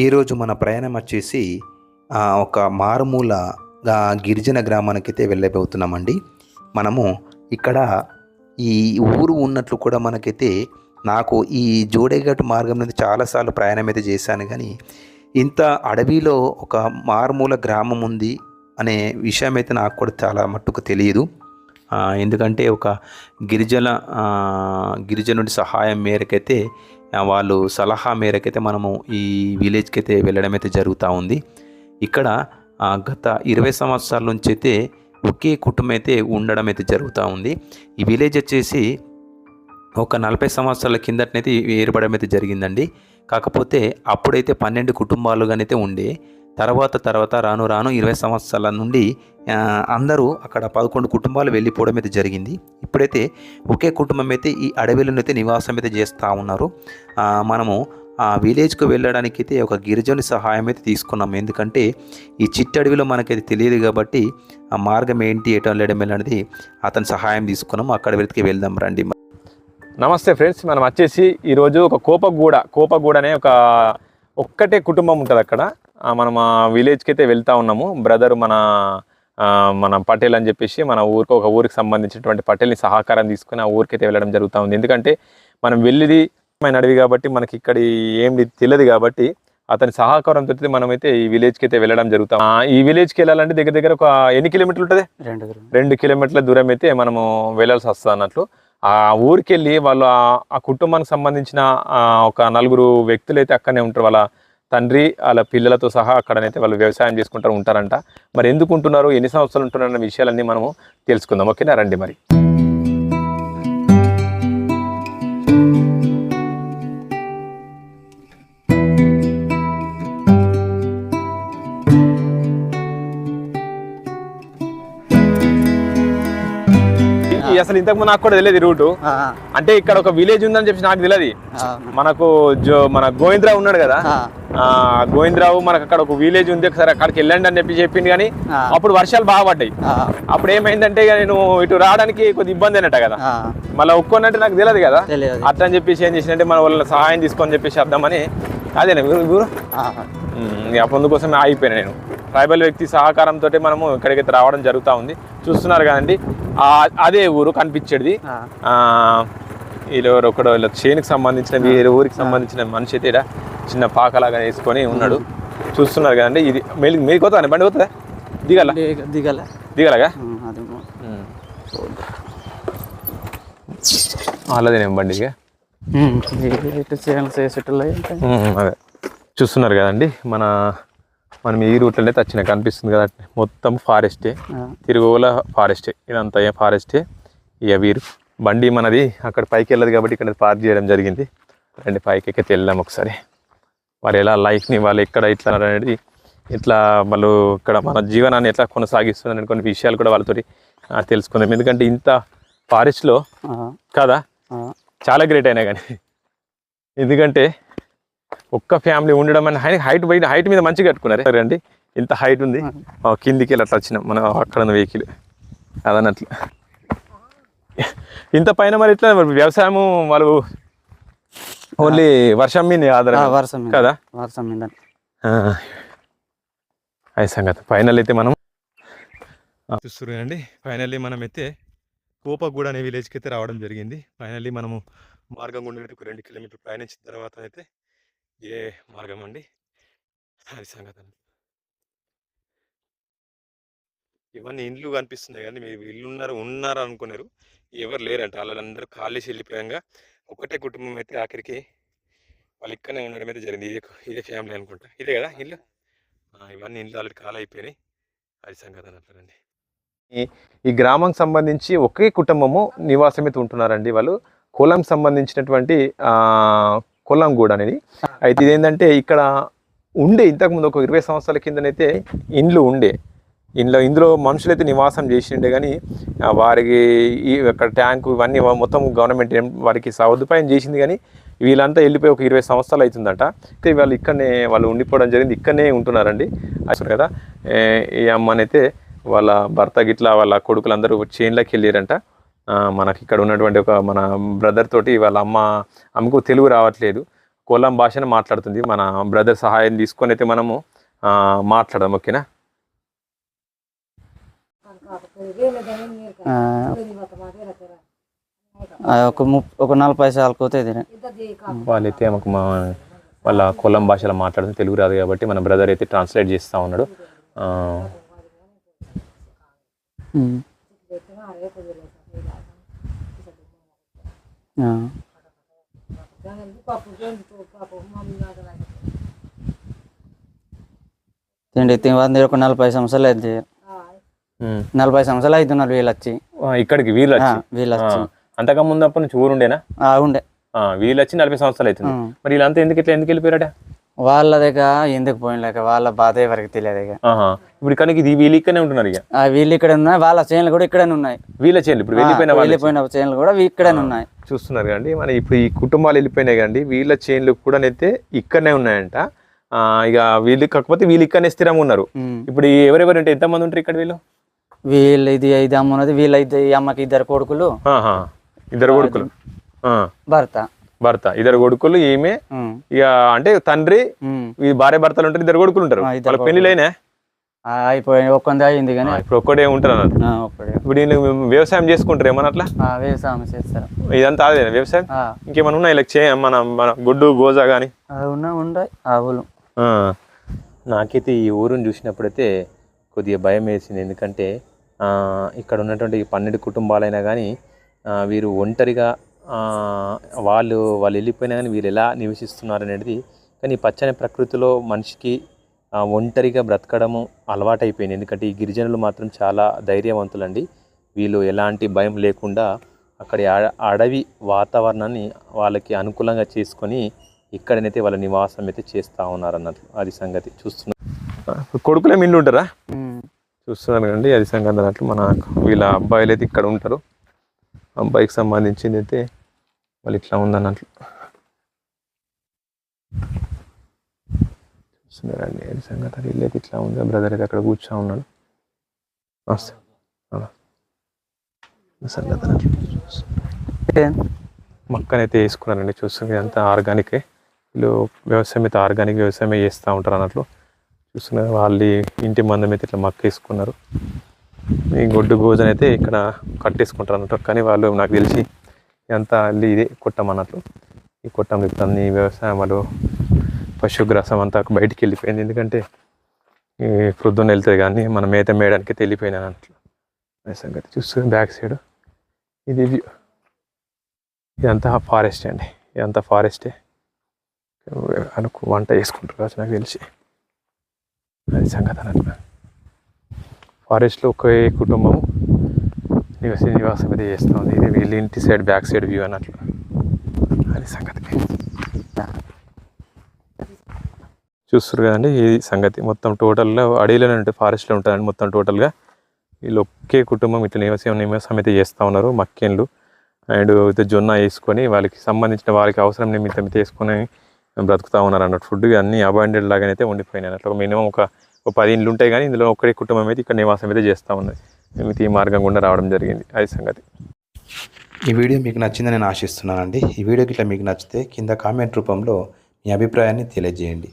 ఈరోజు మన ప్రయాణం వచ్చేసి ఒక మారుమూల గిరిజన గ్రామానికైతే వెళ్ళబోతున్నామండి. మనము ఇక్కడ ఈ ఊరు ఉన్నట్లు కూడా మనకైతే నాకు ఈ జోడేఘాట్ మార్గం మీద చాలాసార్లు ప్రయాణం అయితే చేశాను. కానీ ఇంత అడవిలో ఒక మారుమూల గ్రామం ఉంది అనే విషయం అయితే నాకు కూడా చాలా మట్టుకు తెలియదు. ఎందుకంటే ఒక గిరిజన గిరిజనుడి సహాయం మేరకైతే వాళ్ళు సలహా మేరకైతే మనము ఈ విలేజ్కి అయితే వెళ్ళడం అయితే జరుగుతూ ఉంది. ఇక్కడ గత ఇరవై సంవత్సరాల నుంచి అయితే ఒకే కుటుంబం అయితే ఉండడం అయితే జరుగుతూ ఉంది. ఈ విలేజ్ వచ్చేసి ఒక నలభై సంవత్సరాల కిందటనైతే ఏర్పడడం అయితే జరిగిందండి. కాకపోతే అప్పుడైతే పన్నెండు కుటుంబాలుగానైతే ఉండే. తర్వాత తర్వాత రాను రాను ఇరవై సంవత్సరాల నుండి అందరూ అక్కడ పదకొండు కుటుంబాలు వెళ్ళిపోవడం అయితే జరిగింది. ఇప్పుడైతే ఒకే కుటుంబం అయితే ఈ అడవిలో అయితే నివాసం అయితే చేస్తూ ఉన్నారు. మనము ఆ విలేజ్కి వెళ్ళడానికి అయితే ఒక గిరిజనుని సహాయం అయితే తీసుకున్నాం ఎందుకంటే ఈ చిట్టడవిలో మనకైతే తెలియదు కాబట్టి ఆ మార్గం ఏంటి ఎటు వెళ్ళడం అనేది అతని సహాయం తీసుకున్నాం అక్కడ వెతికి వెళ్దాం రండి. నమస్తే ఫ్రెండ్స్ మనం వచ్చేసి ఈరోజు ఒక కోపగూడ కోపగూడ అనే ఒక ఒక్కటే కుటుంబం ఉంటుంది అక్కడ. మనం ఆ విలేజ్కి అయితే వెళ్తా ఉన్నాము. బ్రదర్ మన మన పటేల్ అని చెప్పేసి మన ఊరికి ఒక ఊరికి సంబంధించినటువంటి పటేల్ని సహకారం తీసుకుని ఆ ఊరికి అయితే వెళ్ళడం జరుగుతూ ఉంది ఎందుకంటే మనం వెళ్ళిది మన అడవి కాబట్టి మనకి ఇక్కడ ఏం తెలియదు కాబట్టి అతని సహకారంతో మనమైతే ఈ విలేజ్కి అయితే వెళ్ళడం జరుగుతాం ఆ, ఈ విలేజ్కి వెళ్ళాలంటే దగ్గర దగ్గర ఒక ఎన్ని కిలోమీటర్లు ఉంటుంది? రెండు. రెండు కిలోమీటర్ల దూరం అయితే మనము వెళ్ళాల్సి వస్తుంది అన్నట్లు. ఆ ఊరికి వెళ్ళి వాళ్ళు ఆ- కుటుంబానికి సంబంధించిన ఒక నలుగురు వ్యక్తులు అయితే అక్కడనే ఉంటారు. వాళ్ళ తండ్రి వాళ్ళ పిల్లలతో సహా అక్కడనైతే వాళ్ళు వ్యవసాయం చేసుకుంటారు ఉంటారంట. మరి ఎందుకు ఉంటున్నారు? ఎన్ని సంవత్సరాలు ఉంటున్నారు అన్న విషయాలన్నీ మనము తెలుసుకుందాం. ఓకేనా? రండి మరి. అసలు ఇంతకు నాకు కూడా తెలియదు రూటు. అంటే ఇక్కడ ఒక విలేజ్ ఉందని చెప్పి నాకు తెలియదు. మనకు మన గోవిందరావు ఉన్నాడు కదా. గోవిందరావు మనకు అక్కడ ఒక విలేజ్ ఉంది ఒకసారి అక్కడికి వెళ్ళండి అని చెప్పి చెప్పింది కానీ. అప్పుడు వర్షాలు బాగా పడ్డాయి. అప్పుడు ఏమైందంటే నేను ఇటు రావడానికి కొద్ది ఇబ్బంది అయినట్ట కదా. మళ్ళీ ఒక్కొన్నట్టు నాకు తెలియదు కదా. అట్లా అని చెప్పేసి ఏం చేసినట్టే మన వాళ్ళ సహాయం తీసుకొని చెప్పేసి వద్దామని అదేనా ఆ, ఇక అందుకోసమే ఆగిపోయినా నేను. ట్రైబల్ వ్యక్తి సహకారంతో మనము ఇక్కడికైతే రావడం జరుగుతూ ఉంది చూస్తున్నారు కదండి అదే ఊరు కనిపించేది ఆ, ఆ, వీళ్ళు ఒకడు వీళ్ళ చేనుకి సంబంధించిన వేరే ఊరికి సంబంధించిన మనిషి అయితే ఈడ చిన్న పాకలాగా వేసుకొని ఉన్నాడు చూస్తున్నారు కదండి ఇది మీరు పోతా బండి పోతుందా దిగల దిగ- దిగలే దిగలగా అలాదేనేం బండి అదే చూస్తున్నారు కదండి మన మనం ఈ రూట్లోనే వచ్చిన కనిపిస్తుంది కదా మొత్తం ఫారెస్టే తిరుగుల ఫారెస్టే ఇదంతా ఏ ఫారెస్టే ఇక వీరు బండి మనది అక్కడ పైకి వెళ్ళదు కాబట్టి ఇక్కడ పార్క్ చేయడం జరిగింది. రండి పైకి ఎక్కితే వెళ్దాం ఒకసారి. వారు ఎలా లైఫ్ని వాళ్ళు ఎక్కడ ఇట్లా అనేది ఇట్లా వాళ్ళు ఇక్కడ మన జీవనాన్ని ఎట్లా కొనసాగిస్తున్నారు కొన్ని విషయాలు కూడా వాళ్ళతోటి ఆ, తెలుసుకుందాం. ఎందుకంటే ఇంత ఫారెస్ట్లో కాదా చాలా గ్రేట్ అయినా కానీ. ఎందుకంటే ఒక్క ఫ్యామిలీ ఉండడం అని హై హైట్ బయట హైట్ మీద మంచిగా కట్టుకున్నారు. రండి ఇంత హైట్ ఉంది. కిందికి వెళ్ళి అట్లా వచ్చినాం. మనం అక్కడ ఉన్న వెహికల్ అదన్నట్లు. ఇంత పైన మరి ఇట్లా మరి వ్యవసాయము వాళ్ళు ఓన్లీ వర్షం మీద ఆధారం వర్షం కదా? వర్షం మీద అది సంగతి. ఫైనల్ అయితే మనం చూస్తున్నాండి ఫైనల్లీ మనం అయితే కోపగూడ అనే విలేజ్కి అయితే రావడం జరిగింది. ఫైనల్లీ మనము మార్గం గుండా ఒక రెండు కిలోమీటర్లు ప్రయాణించిన తర్వాత అయితే ఏ మార్గం అండి? అది సంగతి ఇవన్నీ ఇండ్లు కనిపిస్తున్నాయి కానీ మీరు ఇల్లు ఉన్నారు ఉన్నారు అనుకున్నారు ఎవరు లేరంట. వాళ్ళందరూ ఖాళీ వెళ్ళిపోయాంగా. ఒకటే కుటుంబం అయితే ఆఖరికి వాళ్ళు ఇక్కడనే ఉండడం అయితే జరిగింది. ఇదే ఇదే ఫ్యామిలీ అనుకుంటా. ఇదే కదా ఇల్లు ఇవన్నీ ఇండ్లు ఆల్రెడీ ఖాళీ అయిపోయినాయి అది సంగతి అన్నట్లండి ఈ ఈ గ్రామం సంబంధించి ఒకే కుటుంబము నివాసం అయితే ఉంటున్నారండి వాళ్ళు. కులం సంబంధించినటువంటి కులం కూడా అనేది అయితే ఇదేంటంటే ఇక్కడ ఉండే ఇంతకుముందు ఒక ఇరవై సంవత్సరాల కిందనైతే ఇండ్లు ఉండే. ఇందులో ఇందులో మనుషులు అయితే నివాసం చేసిండే కానీ వారికి ఈ యొక్క ట్యాంకు ఇవన్నీ మొత్తం గవర్నమెంట్ వారికి సదుపాయం చేసింది కానీ వీళ్ళంతా వెళ్ళిపోయి ఒక ఇరవై సంవత్సరాలు అవుతుందట. అయితే వాళ్ళు ఇక్కడనే వాళ్ళు ఉండిపోవడం జరిగింది ఇక్కడనే ఉంటున్నారండి. అసలు కదా ఈ అమ్మనైతే వాళ్ళ భర్త గిట్లా వాళ్ళ కొడుకులందరూ చేన్లోకి వెళ్ళారంట. మనకి ఇక్కడ ఉన్నటువంటి ఒక మన బ్రదర్ తోటి వాళ్ళ అమ్మ అమ్మకు తెలుగు రావట్లేదు. కోలం భాషను మాట్లాడుతుంది. మన బ్రదర్ సహాయం తీసుకొని అయితే మనము ఆ, మాట్లాడదాం ఓకేనా? ఒక ఒక నలభై సార్లు అవుతుంది వాళ్ళైతే మాకు మా వాళ్ళ కొల్లం భాషలో మాట్లాడుతుంది. తెలుగు రాదు కాబట్టి మన బ్రదర్ అయితే ట్రాన్స్లేట్ చేస్తూ ఉన్నాడు. ఆ, తిండి తిని వంద ఒక నలభై సంవత్సరాలు అయితే. నలభై సంవత్సరాలు అవుతున్నారు వీళ్ళు వచ్చి ఇక్కడికి వీళ్ళు వీళ్ళు వచ్చి అంతకు ముందు అప్పటి నుంచి ఊరుండేనా? ఆ, ఉండే. వీళ్ళు వచ్చి నలభై సంవత్సరాలు అవుతుంది. మరి వీళ్ళంతా ఎందుకు ఇట్లా ఎందుకు వెళ్ళిపోయారట? వాళ్ళ దగ్గర ఎందుకు పోయినలేక వాళ్ళ బాధ ఎవరికి తెలియదు ఇక. ఇప్పుడు కానీ ఇది వీళ్ళు ఇక్కడనే ఉంటున్నారు ఇక? ఆ, వీళ్ళు ఇక్కడ ఉన్నాయి. వాళ్ళ చేనులు కూడా ఇక్కడనే ఉన్నాయి. వీళ్ళ చేయాలి ఇప్పుడు వెళ్ళిపోయిన వాళ్ళు వెళ్ళిపోయిన చేనులు. కూడా ఇక్కడనే ఉన్నాయి. చూస్తున్నారు కండి మన ఇప్పుడు ఈ కుటుంబాలు వెళ్ళిపోయినాయి కండి వీళ్ళ చైన్లు కూడా అయితే ఇక్కడనే ఉన్నాయంట. ఇక వీళ్ళు కాకపోతే వీళ్ళు ఇక్కడనే స్థిరంగా ఉన్నారు. ఇప్పుడు ఎవరెవరు అంటే ఎంతమంది ఉంటారు ఇక్కడ వీళ్ళు? వీళ్ళు ఇది ఇది అమ్మున్నది వీళ్ళ ఇద్దరు ఈ అమ్మకి ఇద్దరు కొడుకులు. ఇద్దరు కొడుకులు. భర్త. భర్త. ఇద్దరు కొడుకులు ఈమె. ఇక అంటే తండ్రి. ఈ భార్య భర్తలు ఉంటారు ఇద్దరు కొడుకులు ఉంటారు. వాళ్ళ పెళ్ళిలైనా అయిపోయింది ఒక్కంది అయింది కానీ. ఇప్పుడు ఒక్కడే ఉంటారు అన్నట్టు ఇప్పుడు వీళ్ళు వ్యవసాయం చేసుకుంటారు ఏమన్నా అట్లా? వ్యవసాయం చేస్తారు. ఇదంతా అదేనా వ్యవసాయం? ఆ, ఇంకేమన్నా ఉన్నాయి? ఇలా చే మన మన గుడ్డు గోజా కానీ ఉన్నాయి ఉన్నాయి ఆవులు. నాకైతే ఈ ఊరుని చూసినప్పుడైతే కొద్దిగా భయం వేసింది. ఎందుకంటే ఆ, ఇక్కడ ఉన్నటువంటి పన్నెండు కుటుంబాలైనా కానీ వీరు ఒంటరిగా వాళ్ళు వాళ్ళు వెళ్ళిపోయినా కానీ వీరు ఎలా నివసిస్తున్నారు అనేది కానీ పచ్చని ప్రకృతిలో మనిషికి ఒంటరిగా బ్రతకడము అలవాటైపోయింది. ఎందుకంటే ఈ గిరిజనులు మాత్రం చాలా ధైర్యవంతులండి. వీళ్ళు ఎలాంటి భయం లేకుండా అక్కడి అడ- అడవి వాతావరణాన్ని వాళ్ళకి అనుకూలంగా చేసుకొని ఇక్కడనైతే వాళ్ళ నివాసం అయితే చేస్తూ ఉన్నారు అన్నట్లు అది సంగతి. చూస్తున్నారు కొడుకులే మిండి ఉంటారా. చూస్తున్నారు కదండి అది సంగతి అన్నట్లు మన వీళ్ళ అబ్బాయిలు అయితే ఇక్కడ ఉంటారు. అబ్బాయికి సంబంధించింది అయితే వాళ్ళు ఇట్లా ఉందన్నట్లు. చూస్తున్నారండి అది సంగతి? వీళ్ళు అయితే ఇట్లా ఉంది. బ్రదర్ అయితే అక్కడ కూర్చో ఉన్నాడు. సంగతి అన్నట్లు? మొక్కనైతే వేసుకున్నారండి చూస్తుంది అంతా ఆర్గానికే. వీళ్ళు వ్యవసాయం అయితే ఆర్గానిక్ వ్యవసాయమే చేస్తూ ఉంటారు అన్నట్లు. చూస్తున్నారు వాళ్ళు ఇంటి మందం అయితే ఇట్లా మక్క వేసుకున్నారు. ఈ గొడ్డు గోజన అయితే ఇక్కడ కట్టేసుకుంటారు అన్నట్టు. కానీ వాళ్ళు నాకు తెలిసి ఇదంతా అల్లి ఇదే కొట్టం అన్నట్లు. ఈ కొట్టంలో ఇప్పుడు అన్ని వ్యవసాయం వాళ్ళు పశుగ్రాసం అంతా బయటికి వెళ్ళిపోయింది. ఎందుకంటే ఈ ప్రొద్దున వెళ్తుంది కానీ మనం మేత మేయడానికి వెళ్ళిపోయినా అన్నట్లు. సంగతి. చూస్తుంది బ్యాక్ సైడ్ ఇది వ్యూ. ఇదంతా ఫారెస్ట్ అండి. ఇదంతా ఫారెస్టే అనుకు వంట చేసుకుంటారు కావచ్చు నాకు తెలిసి. అది సంగతి అన్నట్టు ఫారెస్ట్లో ఒకే కుటుంబం నివసి నివాసం అయితే చేస్తుంది ఇది వీళ్ళ ఇంటి సైడ్ బ్యాక్ సైడ్ వ్యూ అన్నట్లు. అది సంగతి చూస్తారు కదండి ఈ సంగతి. మొత్తం టోటల్గా అడవిలోనే ఉంటుంది ఫారెస్ట్లో ఉంటుందండి మొత్తం టోటల్గా వీళ్ళు ఒకే కుటుంబం ఇట్లా నివాసం నివాసం అయితే చేస్తూ ఉన్నారు మక్కెన్లు. అండ్ అయితే జొన్న వేసుకొని వాళ్ళకి సంబంధించిన వాళ్ళకి అవసరం నిమిత్తం అయితే వేసుకొని బ్రతుకుతూ ఉన్నారు అన్నట్టు. ఫుడ్ అన్ని అబాండెడ్ లాగానైతే ఉండిపోయినాయి అన్నట్లు మినిమం ఒక ఒక పది ఇండ్లు ఉంటాయి కానీ ఇందులో ఒక్కడే కుటుంబం అయితే ఇక్కడ నివాసం అయితే చేస్తూ ఉన్నది. మిగతా ఈ మార్గం గుండా రావడం జరిగింది. అది సంగతి. ఈ వీడియో మీకు నచ్చిందని నేను ఆశిస్తున్నానండి. ఈ వీడియోకి ఇట్లా మీకు నచ్చితే కింద కామెంట్ రూపంలో మీ అభిప్రాయాన్ని తెలియజేయండి.